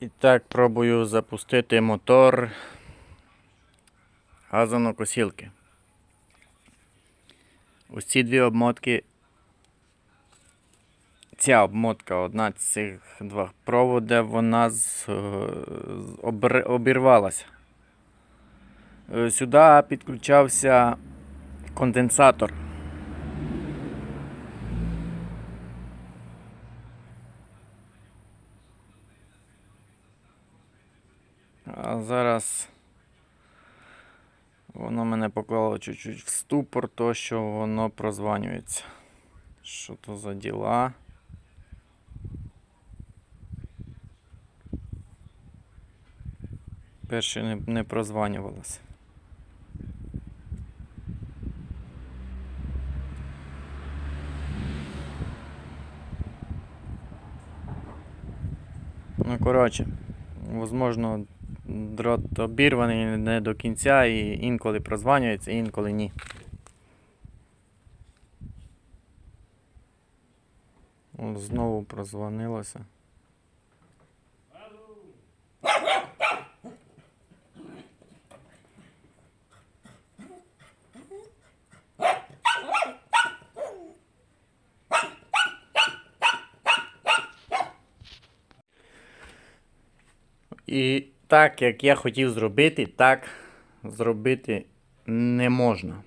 І так пробую запустити мотор газонокосілки. Ось ці дві обмотки. Ця обмотка, одна з цих двох проводів, вона е, з- обр- обірвалася. Е, Сюди підключався конденсатор. А зараз воно мене поклало чуть-чуть в ступор, то що воно прозванюється. Що то за діла? Перше не, не прозванювалося. Ну, коротше, возможно, дрот обірваний не до кінця і інколи прозванюється, інколи ні. Знову прозвонилося. І так, як я хотів зробити, так зробити не можна.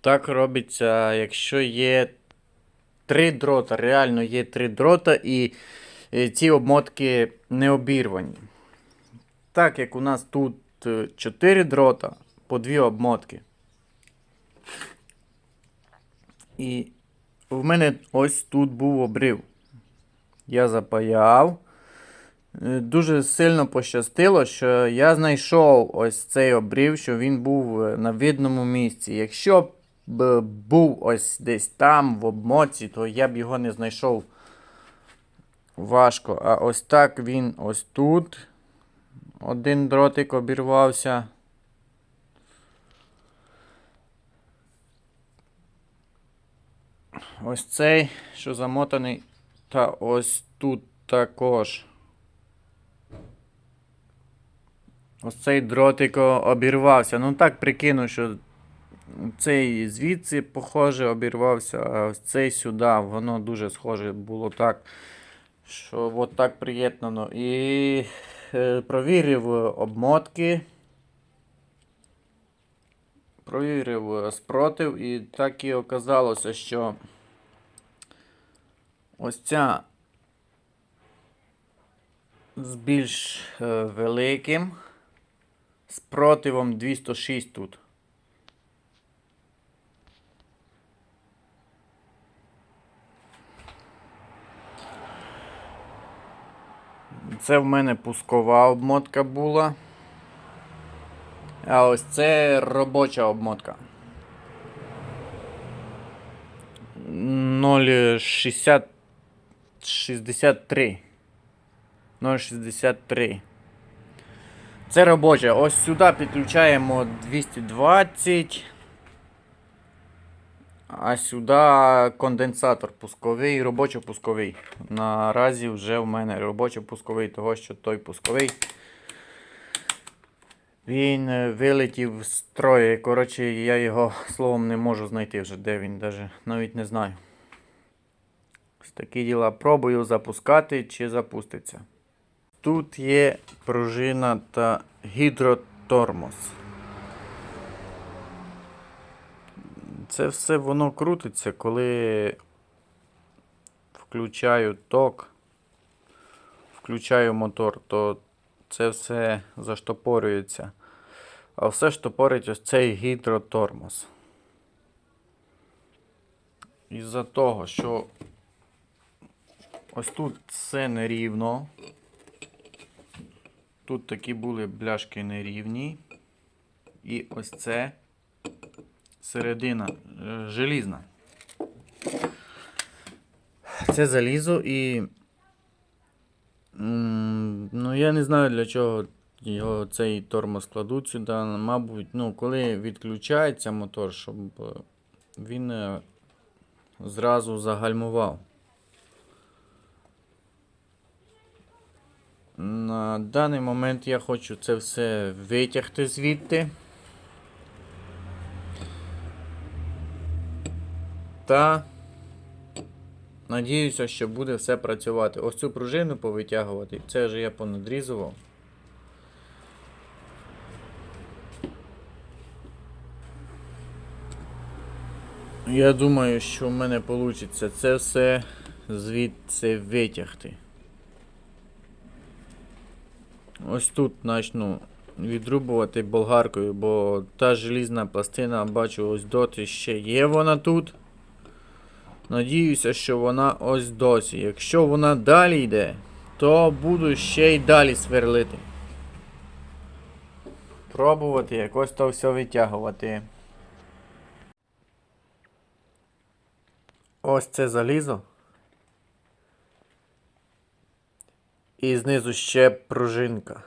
Так робиться, якщо є три дрота, реально є три дрота, і е, ці обмотки не обірвані. Так як у нас тут е, чотири дрота по дві обмотки. І в мене ось тут був обрив. Я запаяв. Е, Дуже сильно пощастило, що я знайшов ось цей обрив, що він був е, на видному місці. Якщо б був ось десь там, в обмотці, то я б його не знайшов важко. А ось так він ось тут. Один дротик обірвався. Ось цей, що замотаний, та ось тут також. Ось цей дротик обірвався. Ну так прикину, що цей звідси, похоже, обірвався, а ось цей сюди, воно дуже схоже було так, що от так приєднано. І е, провірив обмотки. Провірив е, спротив, і так і оказалося, що ось ця з більш е, великим з противом 206 тут. Це в мене пускова обмотка була. А ось це робоча обмотка. 0,60 63. 0,63. Це робоча. Ось сюди підключаємо 220. А сюди конденсатор пусковий, робочо-пусковий. Наразі вже в мене робочо-пусковий, того що той пусковий. Він е, вилетів з строю. Коротше, я його словом не можу знайти вже, де він, даже, навіть не знаю. Такі діла. Пробую запускати чи запуститься. Тут є пружина та гідротормоз. Це все воно крутиться, коли включаю ток, включаю мотор, то це все заштопорюється. А все штопорить ось цей гідротормоз. Із-за того, що ось тут все нерівно. Тут такі були бляшки нерівні. І ось це середина е, желізна. Це залізо і. Ну, я не знаю для чого його цей тормоз кладуть сюди. Мабуть, ну, коли відключається мотор, щоб е, він е, зразу загальмував. На даний момент я хочу це все витягти звідти. Та надіюся, що буде все працювати. Ось цю пружину повитягувати. Це вже я понадрізував. Я думаю, що в мене вийде це все звідси витягти. Ось тут почну відрубувати болгаркою, бо та желізна пластина, бачу, ось доти ще є вона тут. Надіюся, що вона ось досі. Якщо вона далі йде, то буду ще й далі сверлити. Пробувати якось то все витягувати. Ось це залізо. І знизу ще пружинка.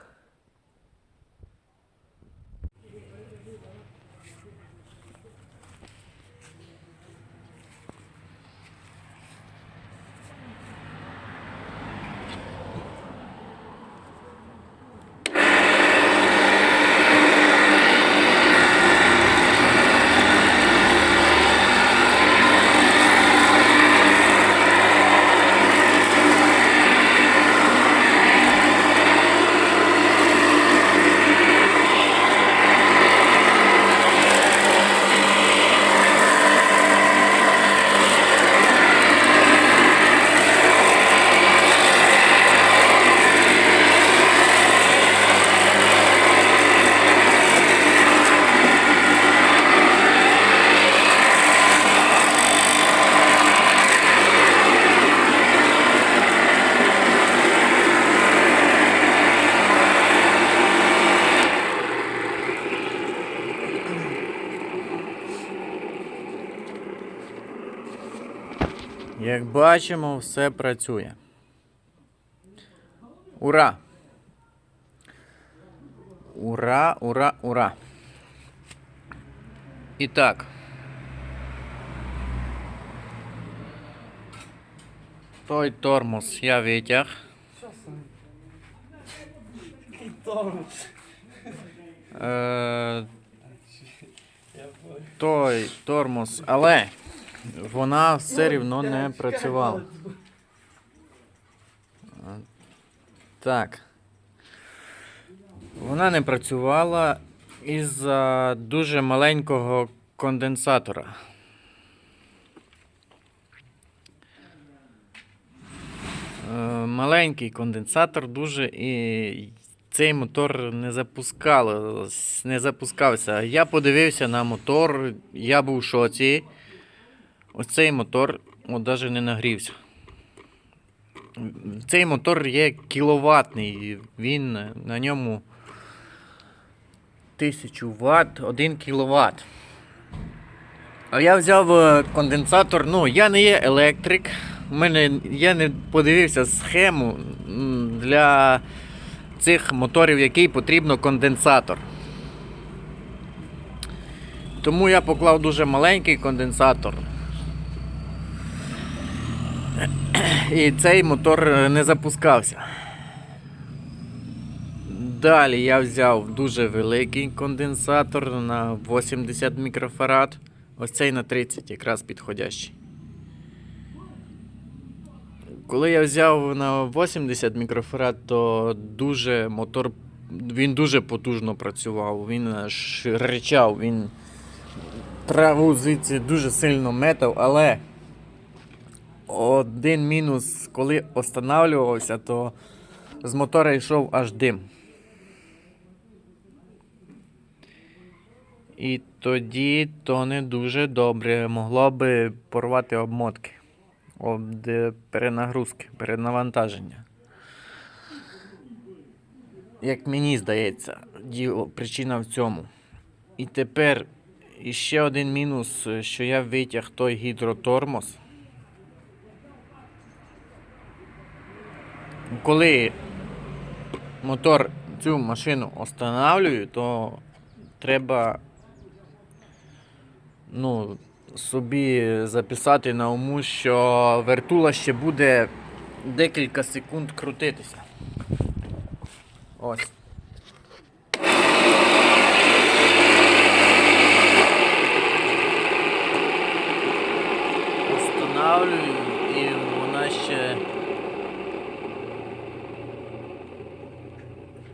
Як бачимо, все працює. Ура! Ура, ура, ура! І так. Той тормоз я витяг. Е, той тормоз, але вона все рівно не працювала. Так. Вона не працювала із-за дуже маленького конденсатора. Е, Маленький конденсатор дуже і цей мотор не запускало, не запускався. Я подивився на мотор, я був в шоці. Ось цей мотор от навіть не нагрівся. Цей мотор є кіловатний, він на ньому 1000 Вт, 1 кВт. А я взяв е, конденсатор, ну, я не є електрик. У мене я не подивився схему для цих моторів, який потрібно конденсатор. Тому я поклав дуже маленький конденсатор. І цей мотор е, не запускався. Далі я взяв дуже великий конденсатор на 80 мікрофарад. Ось цей на 30 якраз підходящий. Коли я взяв на 80 мікрофарад, то дуже мотор він дуже потужно працював, він аж ричав, він траву звідси дуже сильно метав, але один мінус, коли останавливався, то з мотора йшов аж дим. І тоді то не дуже добре. Могло би порвати обмотки. От е, перенагрузки, перенавантаження. Як мені здається, діло, причина в цьому. І тепер іще один мінус, що я витяг той гідротормоз. Коли мотор цю машину останавлюю, то треба ну, собі записати на уму, що вертула ще буде декілька секунд крутитися. Ось. Встановлюю і вона ще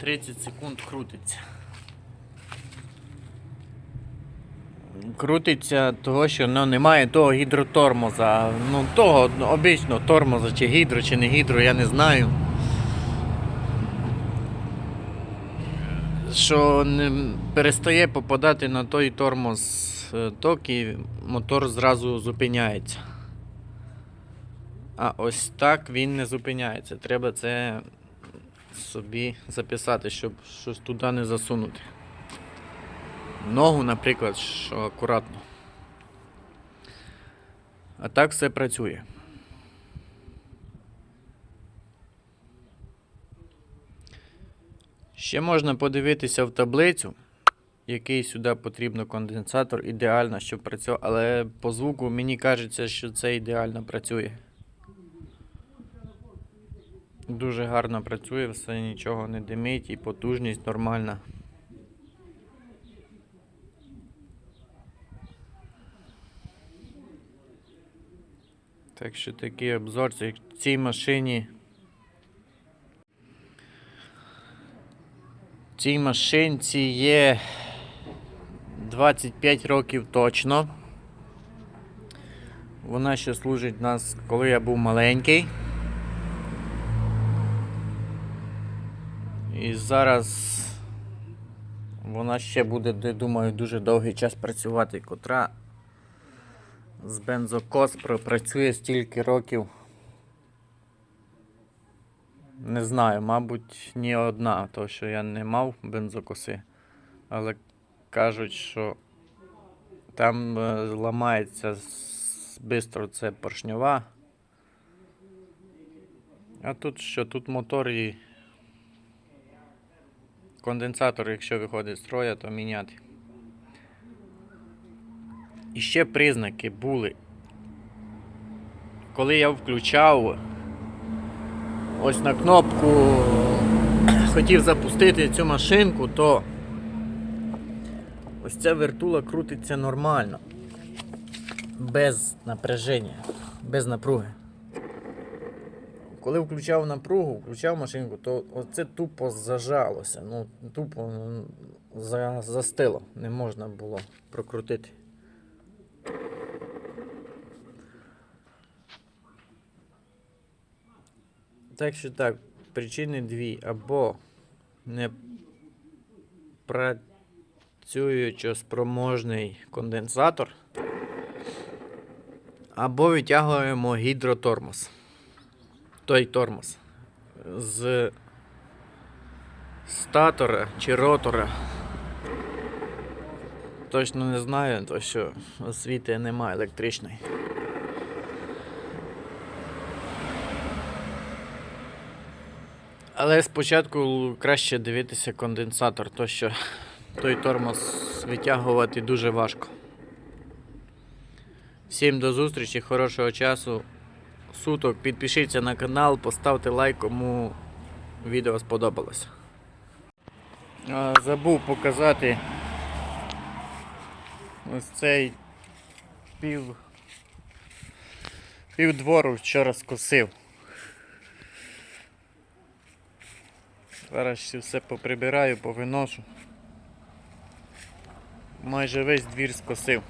30 секунд крутиться. Крутиться того, що ну, немає того гідротормоза. Ну, того ну, обичного тормоза, чи гідро, чи не гідро, я не знаю. Що не перестає попадати на той тормоз е, ток і мотор зразу зупиняється. А ось так він не зупиняється. Треба це собі записати, щоб щось туди не засунути. Ногу, наприклад, що акуратно. А так все працює. Ще можна подивитися в таблицю, який сюди потрібно конденсатор ідеально, щоб працював, але по звуку мені кажеться, що це ідеально працює. Дуже гарно працює, все нічого не димить і потужність нормальна. Так що такий обзор цій- цій машині. Цій машинці є 25 років точно. Вона ще служить нас, коли я був маленький. І зараз вона ще буде, думаю, дуже довгий час працювати, котра з бензокос пропрацює стільки років. Не знаю, мабуть, ні одна, тому що я не мав бензокоси. Але кажуть, що там е, ламається швидко це поршньова. А тут що? Тут мотор і конденсатор, якщо виходить з строя, то міняти. І ще признаки були. Коли я включав ось на кнопку хотів запустити цю машинку, то ось ця вертула крутиться нормально. Без напряження, без напруги. Коли включав напругу, включав машинку, то оце тупо зажалося. Ну, тупо за, застило. Не можна було прокрутити. Так що так, причини дві. Або не працюючоспроможний конденсатор, або витягуємо гідротормоз. Той тормоз з статора чи ротора. Точно не знаю, то що освіти немає електричної. Але спочатку краще дивитися конденсатор, то що той тормоз витягувати дуже важко. Всім до зустрічі, хорошого часу, суток. Підпишіться на канал, поставте лайк, кому відео сподобалося. Забув показати ось цей пів, пів двору вчора скосив. Зараз все поприбираю, повиношу. Майже весь двір скосив.